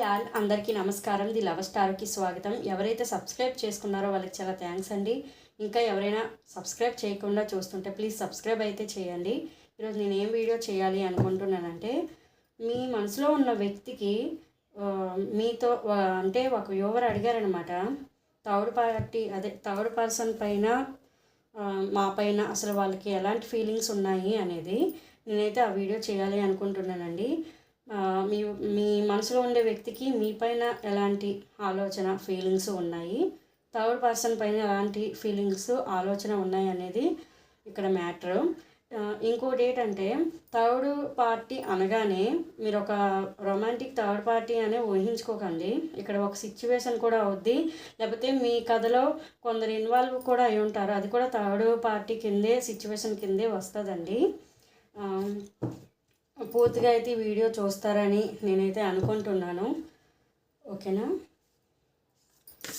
Hi all అందరికీ నమస్కారం. The love స్టార్కి స్వాగతం. ఎవరైతే సబ్స్క్రైబ్ చేసుకున్నారో వాళ్ళకి చాలా థ్యాంక్స్ అండి. ఇంకా ఎవరైనా సబ్స్క్రైబ్ చేయకుండా చూస్తుంటే ప్లీజ్ సబ్స్క్రైబ్ అయితే చేయండి. ఈరోజు నేను ఏం వీడియో చేయాలి అనుకుంటున్నానంటే మీ మనసులో ఉన్న వ్యక్తికి మీతో అంటే ఒక యువర్ అడిగారనమాట. థర్డ్ పార్టీ అదే థర్డ్ పర్సన్ పైన మా పైన అసలు వాళ్ళకి ఎలాంటి ఫీలింగ్స్ ఉన్నాయి అనేది నేనైతే ఆ వీడియో చేయాలి అనుకుంటున్నానండి. మీ మీ మనసులో ఉండే వ్యక్తికి మీ పైన ఎలాంటి ఆలోచన ఫీలింగ్స్ ఉన్నాయి? థర్డ్ పర్సన్ పైన ఎలాంటి ఫీలింగ్స్ ఆలోచన ఉన్నాయి అనేది ఇక్కడ మ్యాటర్ ఇంకోటి ఏంటంటే థర్డ్ పార్టీ అనగానే మీరు ఒక రొమాంటిక్ థర్డ్ పార్టీ అనే ఊహించుకోకండి. ఇక్కడ ఒక సిచ్యువేషన్ కూడా అవుద్ది. లేకపోతే మీ కథలో కొందరు ఇన్వాల్వ్ కూడా అయి ఉంటారు. అది కూడా థర్డ్ పార్టీ కిందే సిచ్యువేషన్ కిందే వస్తుందండి. పూర్తిగా అయితే వీడియో చూస్తారని నేనైతే అనుకుంటున్నాను. ఓకేనా?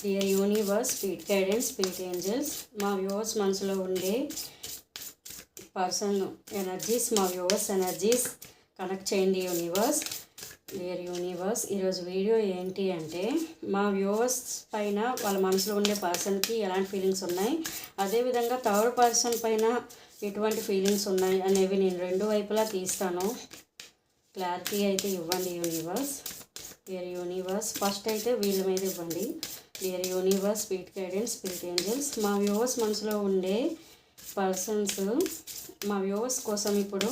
Dear universe speed guidance speed angels మా వ్యూవర్స్ మనసులో ఉండే పర్సన్ ఎనర్జీస్ మా వ్యూవర్స్ ఎనర్జీస్ కనెక్ట్ చేయండి యూనివర్స్ డియర్ యూనివర్స్ ఈరోజు వీడియో ఏంటి అంటే మా వ్యూవర్స్ పైన వాళ్ళ మనసులో ఉండే పర్సన్కి ఎలాంటి ఫీలింగ్స్ ఉన్నాయి? అదేవిధంగా థర్డ్ పర్సన్ పైన ఎటువంటి ఫీలింగ్స్ ఉన్నాయి అనేవి నేను రెండు వైపులా తీస్తాను. క్లారిటీ అయితే ఇవ్వండి యూనివర్స్. డియర్ యూనివర్స్ ఫస్ట్ అయితే వీళ్ళ మీద ఇవ్వండి. Dear universe speed guidance speed angels. మా వ్యూవర్స్ మనసులో ఉండే పర్సన్స్ మా వ్యూవర్స్ కోసం ఇప్పుడు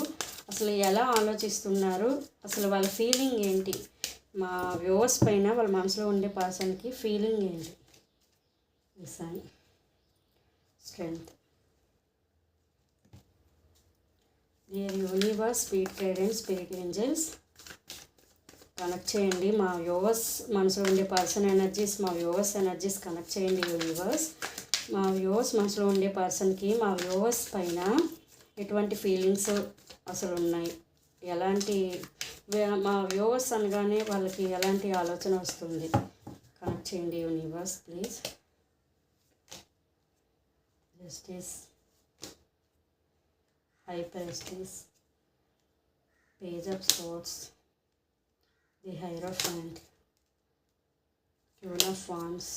అసలు ఎలా ఆలోచిస్తున్నారు? అసలు వాళ్ళ ఫీలింగ్ ఏంటి? మా వ్యూవర్స్ పైన వాళ్ళ మనసులో ఉండే పర్సన్కి ఫీలింగ్ ఏంటి? Strength dear universe speed guidance speed angels. Connect చేయండి మా వ్యూవర్స్ మనసులో ఉండే పర్సన్ ఎనర్జీస్ మా వ్యూవర్స్ ఎనర్జీస్ కనెక్ట్ చేయండి యూనివర్స్. మా వ్యూవర్స్ మనసులో ఉండే పర్సన్కి మా వ్యూవర్స్ పైన ఎటువంటి ఫీలింగ్స్ అసలు ఉన్నాయి? ఎలాంటి మా వ్యూవర్స్ అనగానే వాళ్ళకి ఎలాంటి ఆలోచన వస్తుంది? కనెక్ట్ చేయండి universe please. Justice. high prestige, page of source the hierophant queen of forms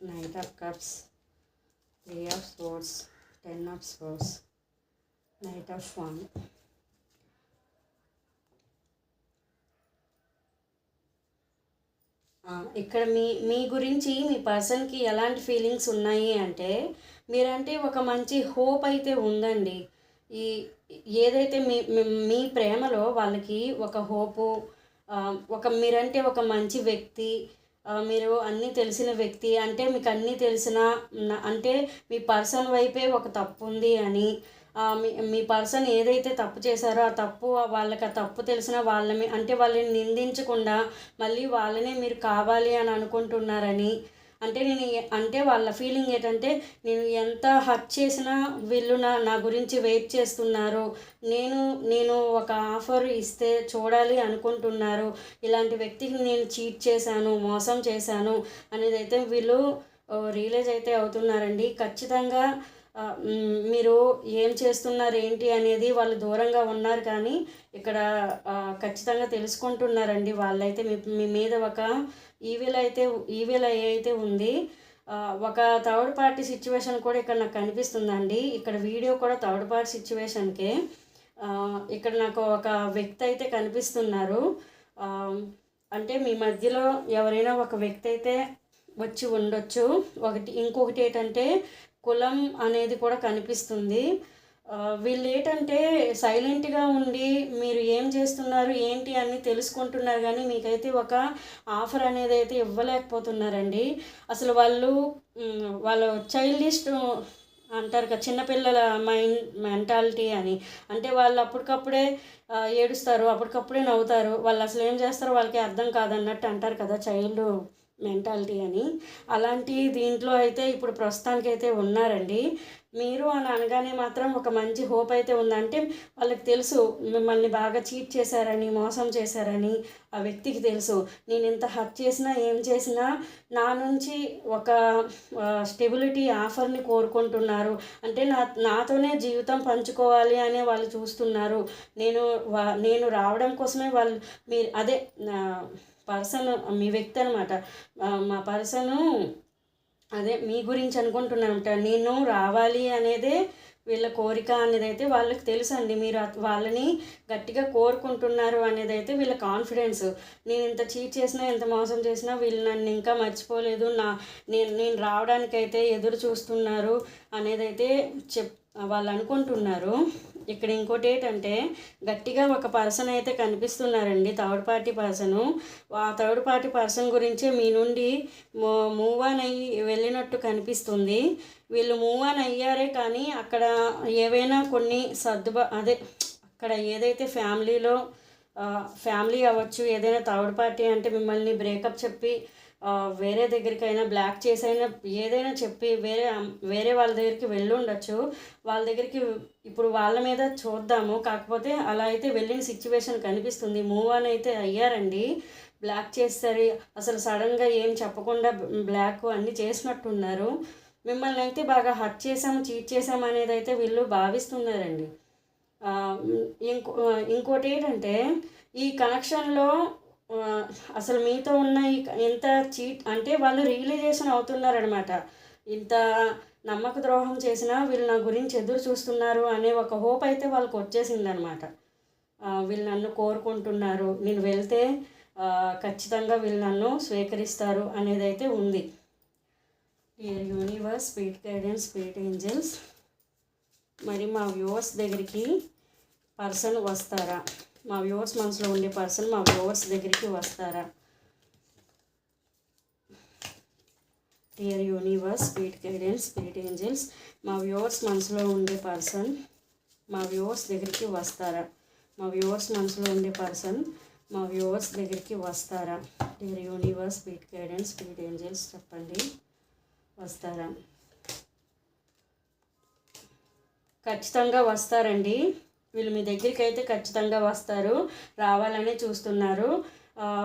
knight of cups three of sports ten of sports knight of farm ఇక్కడ మీ మీ గురించి మీ పర్సన్కి ఎలాంటి ఫీలింగ్స్ ఉన్నాయి అంటే మీరంటే ఒక మంచి హోప్ అయితే ఉందండి. ఈ ఏదైతే మీ మీ- ప్రేమలో వాళ్ళకి ఒక హోపు ఒక మీరంటే ఒక మంచి వ్యక్తి మీరు అన్నీ తెలిసిన వ్యక్తి అంటే మీకు అన్నీ తెలిసిన అంటే మీ పర్సన్ వైపే ఒక తప్పు ఉంది అని మీ మీ పర్సన్ ఏదైతే తప్పు చేశారో ఆ తప్పు వాళ్ళకి ఆ తప్పు తెలిసిన వాళ్ళని అంటే వాళ్ళని నిందించకుండా మళ్ళీ వాళ్ళనే మీరు కావాలి అని అనుకుంటున్నారని అంటే నేను అంటే వాళ్ళ ఫీలింగ్ ఏంటంటే నేను ఎంత హర్ట్ చేసినా వీళ్ళు నా నా గురించి వెయిట్ చేస్తున్నారు. నేను నేను ఒక ఆఫర్ ఇస్తే చూడాలి అనుకుంటున్నారు. ఇలాంటి వ్యక్తికి నేను చీట్ చేశాను మోసం చేశాను అనేది అయితే వీళ్ళు రియలైజ్ అయితే అవుతున్నారండి. ఖచ్చితంగా మీరు ఏం చేస్తున్నారు ఏంటి అనేది వాళ్ళు దూరంగా ఉన్నారు కానీ ఇక్కడ ఖచ్చితంగా తెలుసుకుంటున్నారండి వాళ్ళైతే. మీ మీ మీద ఒక ఈవిల్ అయితే ఈవిల్ అయితే ఉంది. ఒక థర్డ్ పార్టీ సిచ్యువేషన్ కూడా ఇక్కడ నాకు కనిపిస్తుందండి. ఇక్కడ వీడియో కూడా థర్డ్ పార్టీ సిచ్యువేషన్కే ఇక్కడ నాకు ఒక వ్యక్తి అయితే కనిపిస్తున్నారు. అంటే మీ మధ్యలో ఎవరైనా ఒక వ్యక్తి అయితే వచ్చి ఉండొచ్చు. ఒకటి ఇంకొకటి ఏంటంటే కులం అనేది కూడా కనిపిస్తుంది. వీళ్ళు ఏంటంటే సైలెంట్గా ఉండి మీరు ఏం చేస్తున్నారు ఏంటి అని తెలుసుకుంటున్నారు కానీ మీకైతే ఒక ఆఫర్ అనేది అయితే ఇవ్వలేకపోతున్నారండి. అసలు వాళ్ళు వాళ్ళ చైల్డిస్ట్ అంటారు కదా చిన్నపిల్లల మైండ్ మెంటాలిటీ అని. అంటే వాళ్ళు అప్పటికప్పుడే ఏడుస్తారు అప్పటికప్పుడే నవ్వుతారు. వాళ్ళు అసలు ఏం చేస్తారో వాళ్ళకి అర్థం కాదన్నట్టు అంటారు కదా చైల్డ్ మెంటాలిటీ అని. అలాంటి దీంట్లో అయితే ఇప్పుడు ప్రస్తుతానికి అయితే ఉన్నారండి. మీరు అని అనగానే మాత్రం ఒక మంచి హోప్ అయితే ఉందంటే వాళ్ళకి తెలుసు మిమ్మల్ని బాగా చీట్ చేశారని మోసం చేశారని ఆ వ్యక్తికి తెలుసు. నేను ఇంత హర్ట్ చేసినా ఏం చేసినా నా నుంచి ఒక స్టెబిలిటీ ఆఫర్ని కోరుకుంటున్నారు. అంటే నా నాతోనే జీవితం పంచుకోవాలి అనే వాళ్ళు చూస్తున్నారు. నేను వా- నేను రావడం కోసమే వాళ్ళు మీరు అదే నా పర్సన్ మీ వ్యక్తి అనమాట మా పర్సను అదే మీ గురించి అనుకుంటున్నానంట. నేను రావాలి అనేదే వీళ్ళ కోరిక అనేది అయితే వాళ్ళకి తెలుసు అండి మీరు వాళ్ళని గట్టిగా కోరుకుంటున్నారు అనేది అయితే వీళ్ళ కాన్ఫిడెన్స్ నేను ఇంత చీట్ చేసినా ఎంత మోసం చేసినా వీళ్ళు నన్ను ఇంకా మర్చిపోలేదు. నా నేను నేను రావడానికైతే ఎదురు చూస్తున్నారు అనేది అయితే చెప్ వాళ్ళు అనుకుంటున్నారు. ఇక్కడ ఇంకోటి ఏంటంటే గట్టిగా ఒక పర్సన్ అయితే కనిపిస్తున్నారండి థర్డ్ పార్టీ పర్సను. ఆ థర్డ్ పార్టీ పర్సన్ గురించే మీ నుండి మూవ్ ఆన్ అయ్యి వెళ్ళినట్టు కనిపిస్తుంది. వీళ్ళు మూవ్ ఆన్ అయ్యారే కానీ అక్కడ ఏవైనా కొన్ని సర్దుబా అదే అక్కడ ఏదైతే ఫ్యామిలీలో ఫ్యామిలీ అవ్వచ్చు ఏదైనా థర్డ్ పార్టీ అంటే మిమ్మల్ని బ్రేకప్ చెప్పి వేరే దగ్గరికైనా బ్లాక్ చేసైనా ఏదైనా చెప్పి వేరే వేరే వాళ్ళ దగ్గరికి వెళ్ళుండొచ్చు. వాళ్ళ దగ్గరికి ఇప్పుడు వాళ్ళ మీద చూద్దాము. కాకపోతే అలా అయితే వెళ్ళిన సిచ్యువేషన్ కనిపిస్తుంది. మూవ్ ఆన్ అయితే అయ్యారండి. బ్లాక్ చేస్తారు. అసలు సడన్గా ఏం చెప్పకుండా బ్లాక్ అన్నీ చేసినట్టున్నారు. మిమ్మల్ని అయితే బాగా హర్ట్ చేసాము చీట్ చేసాము అనేది అయితే వీళ్ళు భావిస్తున్నారండి. ఇంకో ఇంకోటి ఏంటంటే ఈ కనెక్షన్లో అసలు మీతో ఉన్న ఎంత చీట్ అంటే వాళ్ళు రియలైజేషన్ అవుతున్నారనమాట ఇంత నమ్మక ద్రోహం చేసినా వీళ్ళు నా గురించి ఎదురు చూస్తున్నారు అనే ఒక హోప్ అయితే వాళ్ళకి వచ్చేసిందనమాట వీళ్ళు నన్ను కోరుకుంటున్నారు. నేను వెళ్తే ఖచ్చితంగా వీళ్ళు నన్ను స్వీకరిస్తారు అనేది అయితే ఉంది. Dear universe speed guidance speed angels మరి మా వ్యూవర్స్ దగ్గరికి పర్సన్ వస్తారా? మా వ్యూవర్స్ మనసులో ఉండే పర్సన్ మా వ్యూవర్స్ దగ్గరికి వస్తారా? Dear universe speed guidance speed angels మా వ్యూవర్స్ మనసులో ఉండే పర్సన్ మా వ్యూవర్స్ దగ్గరికి వస్తారా? మా వ్యూవర్స్ మనసులో ఉండే పర్సన్ మా వ్యూవర్స్ దగ్గరికి వస్తారా? Dear universe speed guidance speed angels చెప్పండి. వస్తారా? ఖచ్చితంగా వస్తారండి. వీళ్ళు మీ దగ్గరికి అయితే ఖచ్చితంగా వస్తారు. రావాలని చూస్తున్నారు.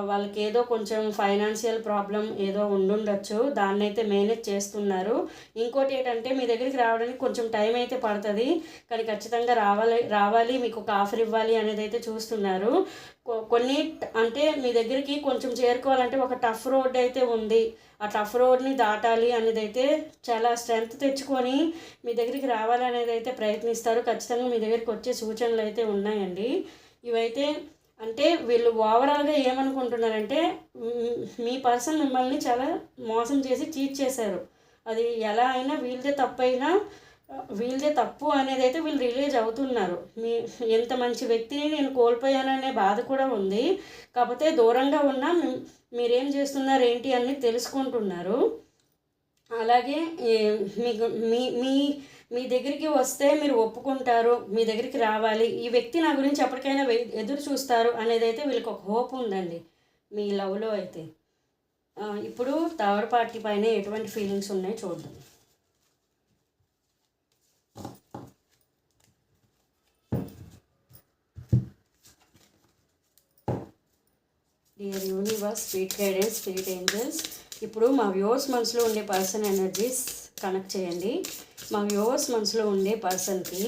వాళ్ళకి ఏదో కొంచెం ఫైనాన్షియల్ ప్రాబ్లం ఏదో ఉండుండొచ్చు దాన్ని అయితే మేనేజ్ చేస్తున్నారు. ఇంకోటి ఏంటంటే మీ దగ్గరికి రావడానికి కొంచెం టైం అయితే పడుతుంది కానీ ఖచ్చితంగా రావాలి రావాలి మీకు ఒక ఆఫర్ ఇవ్వాలి అనేది అయితే చూస్తున్నారు కొన్ని అంటే మీ దగ్గరికి కొంచెం చేరుకోవాలంటే ఒక టఫ్ రోడ్ అయితే ఉంది. ఆ టఫ్ రోడ్ని దాటాలి అనేది అయితే చాలా స్ట్రెంగ్త్ తెచ్చుకొని మీ దగ్గరికి రావాలనేది అయితే ప్రయత్నిస్తారు. ఖచ్చితంగా మీ దగ్గరికి వచ్చే సూచనలు అయితే ఉన్నాయండి. ఇవైతే అంటే వీళ్ళు ఓవరాల్గా ఏమనుకుంటున్నారంటే మీ పర్సన్ మిమ్మల్ని చాలా మోసం చేసి చీట్ చేశారు. అది ఎలా అయినా వీళ్ళదే తప్పైనా వీళ్ళదే తప్పు అనేది అయితే వీళ్ళు రిలీజ్ అవుతున్నారు. మీ ఎంత మంచి వ్యక్తిని నేను కోల్పోయాననే బాధ కూడా ఉంది. కాకపోతే దూరంగా ఉన్నా మీరేం చేస్తున్నారు ఏంటి అని తెలుసుకుంటున్నారు. అలాగే మీకు మీ మీ మీ దగ్గరికి వస్తే మీరు ఒప్పుకుంటారు మీ దగ్గరికి రావాలి. ఈ వ్యక్తి నా గురించి ఎప్పటికైనా ఎదురు చూస్తారు అనేది అయితే వీళ్ళకి ఒక హోప్ ఉందండి. మీ లవ్లో అయితే. ఇప్పుడు థర్డ్ పార్టీ పైన ఎటువంటి ఫీలింగ్స్ ఉన్నాయో చూద్దాం. Dear universe sweet guidance speed angels ఇప్పుడు మా వ్యూవర్స్ మనసులో ఉండే పర్సన్ ఎనర్జీస్ కనెక్ట్ చేయండి. మా వ్యూవర్స్ మనసులో ఉండే పర్సన్కి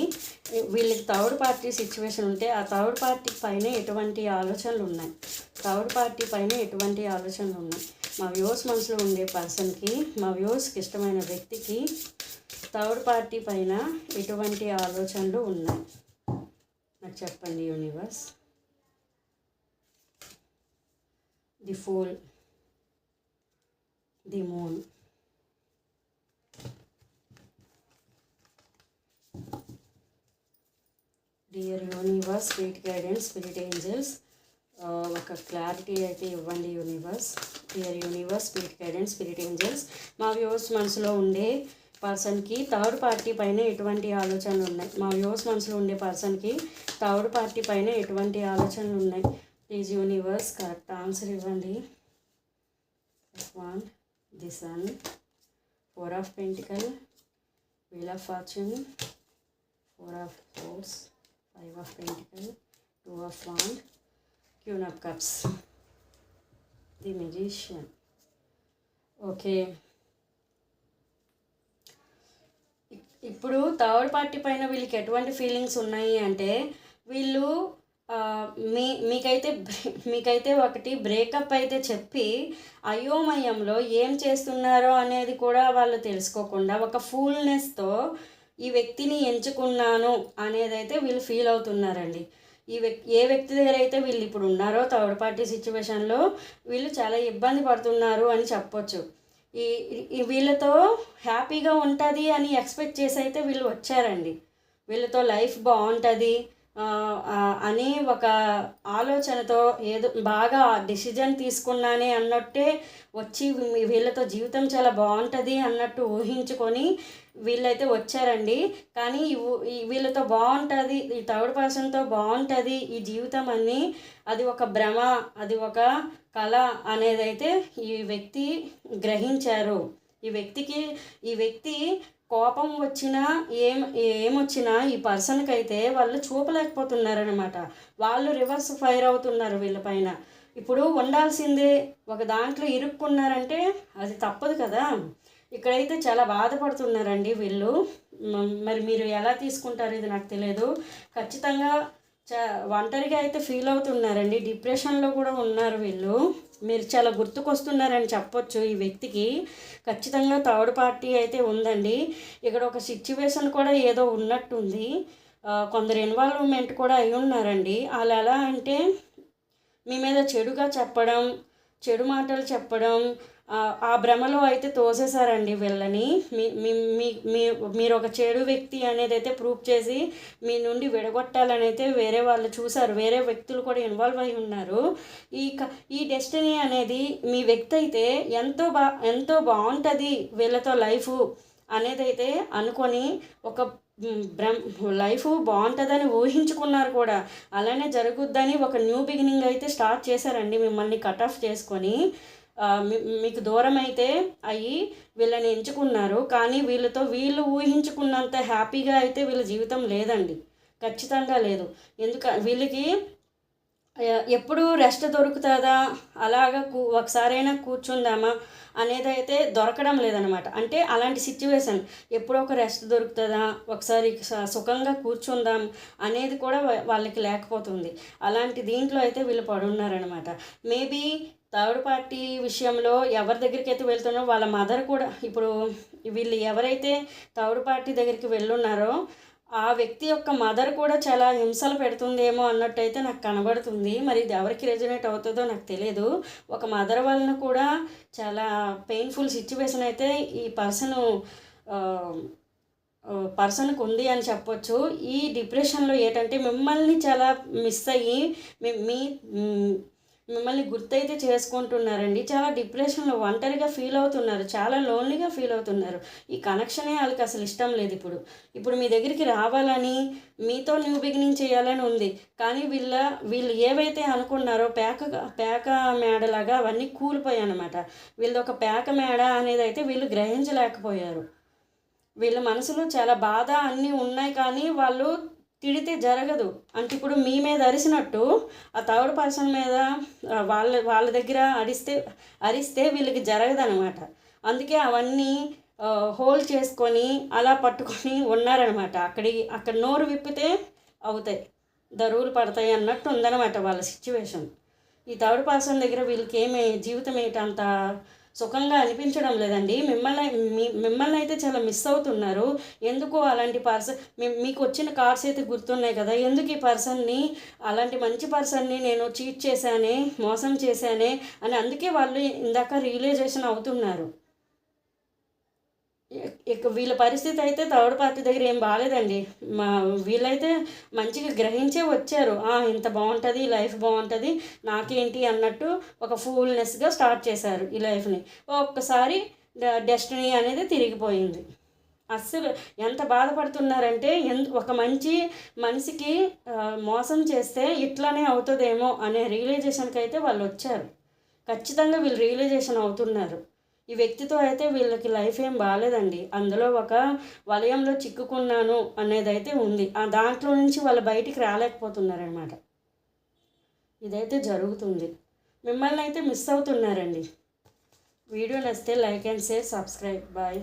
వీళ్ళకి థర్డ్ పార్టీ సిచ్యువేషన్ ఉంటే ఆ థర్డ్ పార్టీ పైన ఎటువంటి ఆలోచనలు ఉన్నాయి. థర్డ్ పార్టీ పైన ఎటువంటి ఆలోచనలు ఉన్నాయి. మా వ్యూవర్స్ మనసులో ఉండే పర్సన్కి మా వ్యూవర్స్కి ఇష్టమైన వ్యక్తికి థర్డ్ పార్టీ పైన ఎటువంటి ఆలోచనలు ఉన్నాయి? నాకు చెప్పండి universe. The fool the moon. Dear universe sweet guidance spirit angels ఒక క్లారిటీ అయితే ఇవ్వండి universe dear universe speed guidance spirit angels మా వ్యూవర్స్ మనసులో ఉండే పర్సన్కి థర్డ్ పార్టీ పైన ఎటువంటి ఆలోచనలు ఉన్నాయి? మా వ్యూవర్స్ మనసులో ఉండే పర్సన్కి థర్డ్ పార్టీ పైన ఎటువంటి ఆలోచనలు ఉన్నాయి? ప్లీజ్ యూనివర్స్ కరెక్ట్ ఆన్సర్ ఇవ్వండి. One the sun four of pentacle wheel of fortune four of force five of pentacle two of wand queen of cups the magician okay ఇప్పుడు third party పైన వీళ్ళకి ఎటువంటి feelings ఉన్నాయి అంటే వీళ్ళు మీ మీకైతే బ్రే- మీకైతే ఒకటి బ్రేకప్ అయితే చెప్పి అయోమయంలో ఏం చేస్తున్నారో అనేది కూడా వాళ్ళు తెలుసుకోకుండా ఒక ఫూల్నెస్తో ఈ వ్యక్తిని ఎంచుకున్నాను అనేది అయితే వీళ్ళు ఫీల్ అవుతున్నారండి. ఈ వ్యక్తి ఏ వ్యక్తి దగ్గర అయితే వీళ్ళు ఇప్పుడు ఉన్నారో థర్డ్ పార్టీ సిచ్యువేషన్లో వీళ్ళు చాలా ఇబ్బంది పడుతున్నారు అని చెప్పొచ్చు. ఈ ఈ వీళ్ళతో హ్యాపీగా ఉంటుంది అని ఎక్స్పెక్ట్ చేసి అయితే వీళ్ళు వచ్చారండి. వీళ్ళతో లైఫ్ బాగుంటుంది. అని ఒక ఆలోచనతో ఏదో బాగా డిసిజన్ తీసుకున్నానే అన్నట్టే వచ్చి వీళ్ళతో జీవితం చాలా బాగుంటుంది అన్నట్టు ఊహించుకొని వీళ్ళైతే వచ్చారండి. కానీ వీళ్ళతో బాగుంటుంది ఈ థర్డ్ పర్సన్తో బాగుంటుంది ఈ జీవితం అని అది ఒక భ్రమ అది ఒక కళ అనేది అయితే ఈ వ్యక్తి గ్రహించారు. ఈ వ్యక్తికి ఈ వ్యక్తి కోపం వచ్చినా ఏం ఏమొచ్చినా ఈ పర్సన్కి అయితే వాళ్ళు చూపలేకపోతున్నారనమాట వాళ్ళు రివర్స్ ఫైర్ అవుతున్నారు వీళ్ళ పైన. ఇప్పుడు ఉండాల్సిందే ఒక దాంట్లో ఇరుక్కున్నారంటే అది తప్పదు కదా. ఇక్కడైతే చాలా బాధపడుతున్నారండి వీళ్ళు. మరి మీరు ఎలా తీసుకుంటారు ఇది నాకు తెలియదు. ఖచ్చితంగా ఒంటరిగా అయితే ఫీల్ అవుతున్నారండి. డిప్రెషన్లో కూడా ఉన్నారు వీళ్ళు. మీరు చాలా గుర్తుకొస్తున్నారని చెప్పొచ్చు ఈ వ్యక్తికి. ఖచ్చితంగా థర్డ్ పార్టీ అయితే ఉందండి. ఇక్కడ ఒక సిచ్యువేషన్ కూడా ఏదో ఉన్నట్టుంది. కొందరు ఇన్వాల్వ్మెంట్ కూడా అయి ఉన్నారండి. వాళ్ళు ఎలా అంటే మీ మీద చెడుగా చెప్పడం చెడు మాటలు చెప్పడం ఆ, భ్రమలో అయితే తోసేశారండి వీళ్ళని. మీ మీ మీరు ఒక చెడు వ్యక్తి అనేది అయితే ప్రూవ్ చేసి మీ నుండి విడగొట్టాలని అయితే వేరే వాళ్ళు చూశారు. వేరే వ్యక్తులు కూడా ఇన్వాల్వ్ అయి ఉన్నారు. ఈ క- ఈ డెస్టినీ అనేది మీ వ్యక్తి అయితే ఎంతో బా ఎంతో బాగుంటుంది వీళ్ళతో లైఫ్ అనేది అయితే అనుకొని ఒక మ్, బ్రహ్మ లైఫ్ బాగుంటుందని ఊహించుకున్నారు కూడా. అలానే జరుగుద్దని ఒక న్యూ బిగినింగ్ అయితే స్టార్ట్ చేశారండి మిమ్మల్ని కట్ ఆఫ్ చేసుకొని. మీకు దూరం అయితే అయ్యి వీళ్ళని ఎంచుకున్నారు. కానీ వీళ్ళతో వీళ్ళు ఊహించుకున్నంత హ్యాపీగా అయితే వీళ్ళ జీవితం లేదండి. ఖచ్చితంగా లేదు. ఎందుక వీళ్ళకి ఎప్పుడు రెస్ట్ దొరుకుతుందా? అలాగా కూ ఒకసారైనా కూర్చుందామా? అనేది అయితే దొరకడం లేదనమాట అంటే అలాంటి సిచ్యువేషన్ ఎప్పుడో ఒక రెస్ట్ దొరుకుతుందా? ఒకసారి స- సుఖంగా కూర్చుందాం అనేది కూడా వాళ్ళకి లేకపోతుంది. అలాంటి దీంట్లో అయితే వీళ్ళు పడున్నారనమాట మేబీ థర్డ్ పార్టీ విషయంలో ఎవరి దగ్గరికి అయితే వెళ్తున్నారో వాళ్ళ మదర్ కూడా ఇప్పుడు వీళ్ళు ఎవరైతే థర్డ్ పార్టీ దగ్గరికి వెళ్ళున్నారో ఆ వ్యక్తి యొక్క మదర్ కూడా చాలా హింసలు పెడుతుందేమో అన్నట్టు అయితే నాకు కనబడుతుంది. మరి ఇది ఎవరికి రెజనేట్ అవుతుందో నాకు తెలియదు. ఒక మదర్ వలన కూడా చాలా పెయిన్ఫుల్ సిచ్యువేషన్ అయితే ఈ పర్సన్ పర్సన్కి ఉంది అని చెప్పొచ్చు. ఈ డిప్రెషన్లో ఏంటంటే మిమ్మల్ని చాలా మిస్ అయ్యి మీ- మిమ్మల్ని గుర్తయితే చేసుకుంటున్నారండి. చాలా డిప్రెషన్లో ఒంటరిగా ఫీల్ అవుతున్నారు. చాలా లోన్లీగా ఫీల్ అవుతున్నారు. ఈ కనెక్షనే వాళ్ళకి అసలు ఇష్టం లేదు ఇప్పుడు. ఇప్పుడు మీ దగ్గరికి రావాలని మీతో న్యూ బిగినింగ్ చేయాలని ఉంది. కానీ వీళ్ళ వీళ్ళు ఏవైతే అనుకున్నారో పేక పేక మేడలాగా అవన్నీ కూలిపోయాయి అనమాట వీళ్ళది ఒక పేక మేడ అనేది అయితే వీళ్ళు గ్రహించలేకపోయారు. వీళ్ళ మనసులో చాలా బాధ అన్నీ ఉన్నాయి కానీ వాళ్ళు తిడితే జరగదు. అంటే ఇప్పుడు మీ మీద అరిసినట్టు ఆ థర్డ్ పర్సన్ మీద వాళ్ళ వాళ్ళ దగ్గర అరిస్తే అరిస్తే వీళ్ళకి జరగదనమాట అందుకే అవన్నీ హోల్డ్ చేసుకొని అలా పట్టుకొని ఉన్నారనమాట అక్కడి అక్కడ నోరు విప్పితే అవుతాయి. దరువులు పడతాయి అన్నట్టు ఉందనమాట వాళ్ళ సిచ్యువేషన్ ఈ థర్డ్ పర్సన్ దగ్గర వీళ్ళకి ఏమి జీవితం ఏంటంత సుఖంగా అనిపించడం లేదండి. మిమ్మల్ని మీ మిమ్మల్ని అయితే చాలా మిస్ అవుతున్నారు. ఎందుకు అలాంటి పర్సన్ మీకు వచ్చిన కార్డ్స్ అయితే గుర్తున్నాయి కదా. ఎందుకు ఈ పర్సన్ని అలాంటి మంచి పర్సన్ని నేను చీట్ చేశానే మోసం చేశానే అని అందుకే వాళ్ళు ఇందాక రియలైజేషన్ అవుతున్నారు. ఇక- వీళ్ళ పరిస్థితి అయితే థర్డ్ పార్టీ దగ్గర ఏం బాగాలేదండి. మా వీళ్ళైతే మంచిగా గ్రహించే వచ్చారు. "ఆ, ఇంత బాగుంటుంది లైఫ్ బాగుంటుంది నాకేంటి అన్నట్టు ఒక ఫూల్నెస్గా స్టార్ట్ చేశారు ఈ లైఫ్ని. ఒక్కసారి డెస్టినీ అనేది తిరిగిపోయింది. అస్సలు ఎంత బాధపడుతున్నారంటే ఎంత ఒక మంచి మనిషికి మోసం చేస్తే ఇట్లానే అవుతుందేమో అనే రియలైజేషన్కి అయితే వాళ్ళు వచ్చారు ఖచ్చితంగా వీళ్ళు రియలైజేషన్ అవుతున్నారు. ఈ వ్యక్తితో అయితే వీళ్ళకి లైఫ్ ఏం బాగాలేదండి అందులో ఒక వలయంలో చిక్కుకున్నాను అనేది అయితే ఉంది. ఆ దాంట్లో నుంచి వాళ్ళు బయటికి రాలేకపోతున్నారనమాట ఇదైతే జరుగుతుంది. మిమ్మల్ని అయితే మిస్ అవుతున్నారండి. వీడియో నచ్చితే like and share subscribe bye